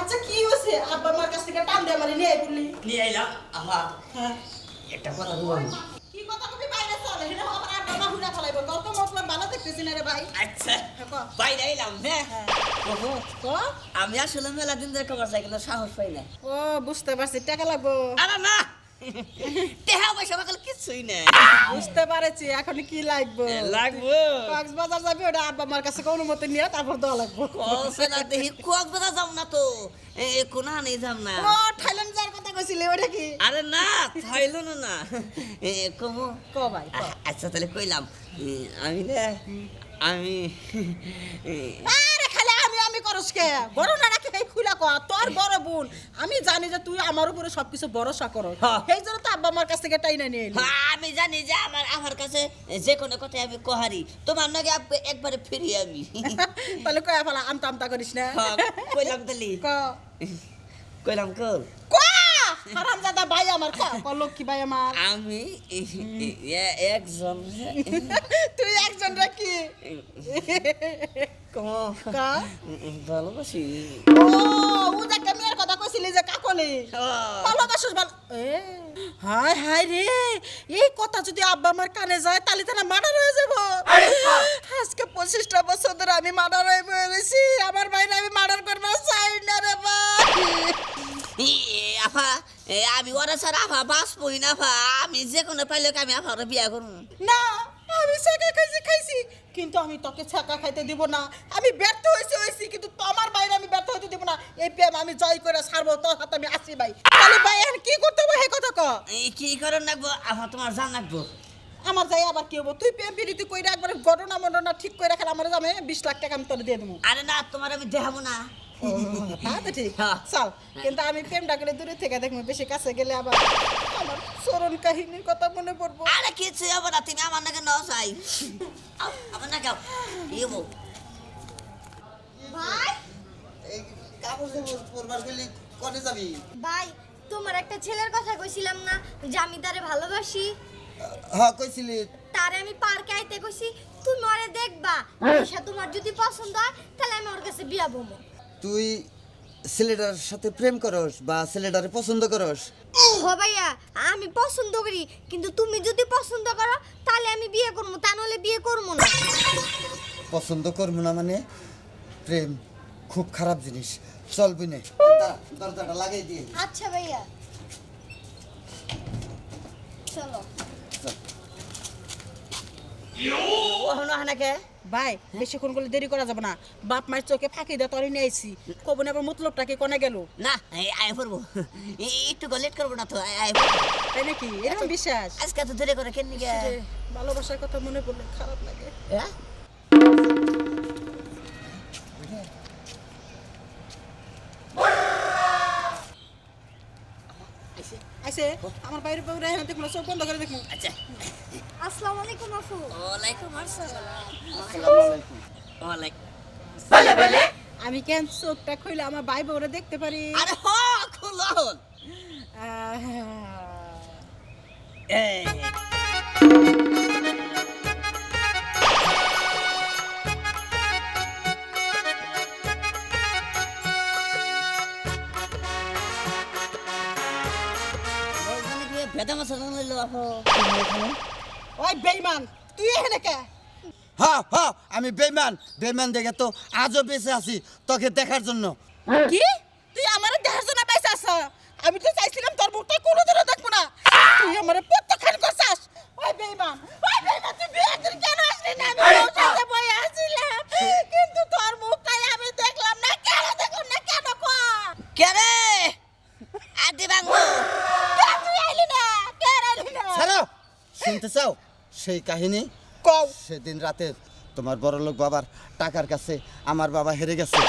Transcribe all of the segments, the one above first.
আচ্ছা কি হয়েছে? আব্বা আমার কাছ থেকে টান দেয় মানে নিয়ে বললি। নিয়ে আইলাম। আহা। হ্যাঁ। একটা কথা বলব কি কথা কবি? বাইরে চলে। হেনা আমার আব্বা মা হুনা ফলাইব। তোর মতলব ভালো দেখতেছি না রে ভাই। আচ্ছা। হ্যাঁ, বাইরে আইলাম হ্যাঁ। হ্যাঁ। ওহো, তো আমি আসলে মেলা দিন ধরে খবর চাই কিন্তু সাহস পাই না। ও বুঝতে পারছি। টাকা লাগবো। আরে না! টেহা পয়সা বাকাল কিছুই বুঝতে পারছি এখন কি লাগবো? লাগবো। কক্সবাজার যাবি ওটা আব্বা আমার কাছে কোনো মতে নিয়ে তারপর দেওয়া লাগবো। না দেখি যাম না তো। এ কোনা নেই যাম না। ও থাইল্যান্ড যাওয়ার কথা কইছিলি ওটা কি? আরে না থাইল না। এ কমো। ক ভাই আচ্ছা তাহলে কইলাম আমি না আমি আরে খালি আমি আমি করস কে? বড় না রাখি? খুলা তোর বড় বোন। আমি জানি যে তুই আমার উপরে সবকিছু ভরসা করস হ্যাঁ। সেই জন্য তো আব্বা আমার কাছ থেকে টাইনা নিয়ে এলি। আমি জানি যে আমার আমার কাছে যে কোনো কথাই আমি কোহারি। তোমার নাকি একবারে ফিরি আমি। তাহলে কয়া ফেলা আমতা আমতা করিস না। হ্যাঁ, কইলাম তালি ক। কইলাম কল ক হারাম দাদা ভাই আমার ক ক লক্ষ্মী ভাই আমার। আমি একজন তুই একজন ক? ভালোবাসি। ও ও যে কামিয়ার কথা কইছিলি যে কাকলি। ভালোবাসিস ভালো হায় হায় রে। এই কথা যদি আব্বা আমার কানে যায় তাহলে তো না মার্ডার হয়ে যাব। আজকে পঁচিশটা বছর ধরে আমি মার্ডার হয়ে বেরিয়েছি আমার বাইরে আমি মার্ডার করব চাই না রে ভাই আফা এ, আমি ওরা স্যার আফা বাস পই না আফা। আমি যে কোনো পাইলে আমি আফার বিয়া করুন না আমি ছাকা খাইছি খাইছি। কিন্তু আমি তোকে ছাকা খাইতে দিব না। আমি ব্যর্থ হয়েছি হয়েছি কিন্তু তোমার বাইরে আমি ব্যর্থ হতে দিব না। এই প্রেম আমি জয় করে ছাড়বো তোর হাতে আমি আসি ভাই। তাহলে ভাই এখন কি করতে হবে? সেই কথা কর এই কি করেন রাখব আফা তোমার জান রাখব আমার যাই আবার কি হব? তুই প্রেম পিড়ি তুই কইরা একবার ঘটনা মটনা ঠিক করে রাখালে আমার যাবে বিশ লাখ টাকা আমি তোর দিয়ে দেবো। আরে না তোমার আমি দেখাবো না। তা তো ঠিক হ্যাঁ। চল। কিন্তু আমি প্রেমটা করে দূরে থেকে দেখব বেশি কাছে গেলে আবার আমার চরণ কাহিনীর কথা মনে পড়ব। আরে কিছু হবে না তুমি আমার নাকি নাও চাই। আমার না গাও ইবো ভাই? কাগজ পড়বার গেলে কনে যাবি? ভাই তোমার একটা ছেলের কথা কইছিলাম না যে আমি তারে ভালোবাসি। হ্যাঁ কইছিলি। তারে আমি পার্কে আইতে কইছি তুমি ওরে দেখবা। তোমার যদি পছন্দ হয় তাহলে আমি ওর কাছে বিয়া বমু। তুই ছেলেটার সাথে প্রেম করস বা ছেলেটারে পছন্দ করস? ও ভাইয়া আমি পছন্দ করি কিন্তু তুমি যদি পছন্দ করো তাহলে আমি বিয়ে করব তা নাহলে বিয়ে করব না। পছন্দ করব না মানে? প্রেম খুব খারাপ জিনিস। চল বিনে দরজাটা লাগাই দিয়ে। আচ্ছা ভাইয়া। চলো। ও হনো হানাকে ভাই বেশিক্ষণ করলে দেরি করা যাবে না। বাপ মায়ের চোখে ফাঁকি দিয়ে তরে নিয়ে আইছি। কবন আবার মতলবটাকে কোনে গেল? না আয় পড়ব। একটু লেট করব না তো আয় তাই নাকি? এরকম বিশ্বাস? আজকে তো ধরে করে কেন ভালোবাসার কথা মনে পড়লে খারাপ লাগে। হ্যাঁ আইসে আমার বাইরে বাইরে এখন দেখুন সব বন্ধ করে দেখুন। আচ্ছা। আসসালামু আলাইকুম আপু। ওয়ালাইকুম আসসালাম। ওয়ালাইকুম আমি কেন চোখটা খুলে আমার ভাই বউরে দেখতে পারি? আরে হ খুলো আহ, ভেদা মশলা লইলো আপো। ওই বেইমান তুই এখানে কে? হ্যাঁ হ্যাঁ আমি বেমান বেমান দেখে তো আজও বেঁচে আছি তোকে দেখার জন্য। কি? তুই আমার দেহার জন্য পয়সা আস আমি তো চাইছিলাম তোর মুখটা কোনো দিনও দেখব না। তুই আমার প্রত্যক্ষণ করছাস। ওই বেইমান ওই বেইমান তুই বিয়ে দিন কেন আসলি না? আমি তোর সাথে বই আসছিলাম। কিন্তু তোর মুখটাই আমি দেখলাম না। কেন দেখলাম না? কেন কর? কে রে? আদি বাংলো। কেন তুই আইলি না? কেন আইলি না? ছাড়ো। শুনতে চাও? সেই কাহিনী। কও। সেদিন রাতে তোমার বড়লোক বাবার টাকার কাছে আমার বাবা হেরে গেছে।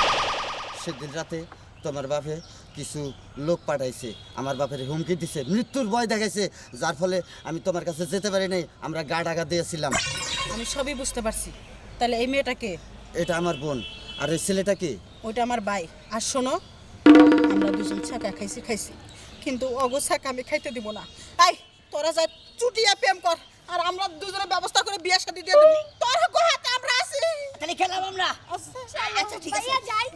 সেদিন রাতে তোমার বাপে কিছু লোক পাঠাইছে আমার বাপের হুমকি দিছে মৃত্যুর ভয় দেখাইছে যার ফলে আমি তোমার কাছে যেতে পারি নাই আমরা গা ডাকা দিয়েছিলাম। আমি সবই বুঝতে পারছি। তাহলে এই মেয়েটাকে এটা আমার বোন। আর এই ছেলেটা কি? ওইটা আমার ভাই। আর শোনো আমরা দুজন ছাকা খাইছি খাইছি। কিন্তু অগো ছাকা আমি খাইতে দিব না। আই তোরা যা চুটিয়া প্রেম কর আর আমরা দুজনের ব্যবস্থা করে বিয়ে শাদি দিয়ে দেবো তোর গো হাতে আমরা আছি তাহলে খেলাম আমরা আচ্ছা আচ্ছা ঠিক আছে ভাইয়া যাই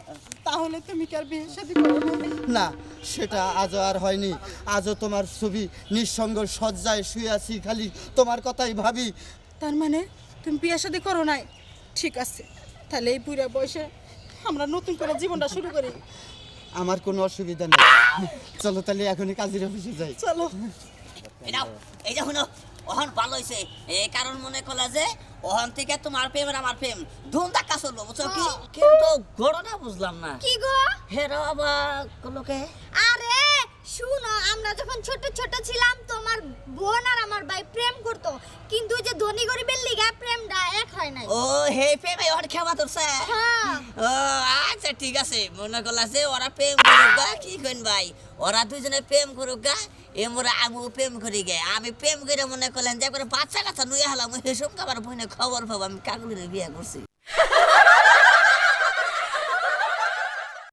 তাহলে তুমি কি আর বিয়ে শাদী করো না না সেটা আজও আর হয়নি। আজও তোমার ছবি নিঃসঙ্গ সজ্জায় শুয়ে আছি খালি তোমার কথাই ভাবি। তার মানে তুমি বিয়ে শাদী করো নাই? ঠিক আছে তাহলে এই বুড়া বয়সে আমরা নতুন করে জীবনটা শুরু করি। আমার কোনো অসুবিধা নেই। চলো তাহলে এখনই কাজের অফিসে যাই। চলো। এই শুনো ওহন ভালো হয়েছে এই কারণ মনে করলা যে ওহন থেকে তোমার প্রেম আর আমার প্রেম। ধুম ধাক্কা চলবো বুঝছ কি? কিন্তু ঘটনা বুঝলাম না। কি গো? হেরো আবার কোলোকে। আরে শুনো আমরা যখন ছোট ছোট ছিলাম তোমার বোন আর আমার ভাই প্রেম করতো। কিন্তু যে ধনী গরিবের লিগা প্রেমটা এক হয় নাই। ও হে প্রেম ওহন খেবা তোরছে হ্যাঁ। ও আচ্ছা ঠিক আছে, মনে করলা যে ওরা প্রেম করুক গা, কি কইন ভাই? ওরা দুজনে প্রেম করুক গা, এ মোরা আমি প্রেম করি গে। আমি প্রেম করে মনে করলেন যে করে বাচ্চা কাচ্চা নুয়ে হলাম হেসম খাবার বইনে খবর পাবো, আমি কাকুলির বিয়ে করছি।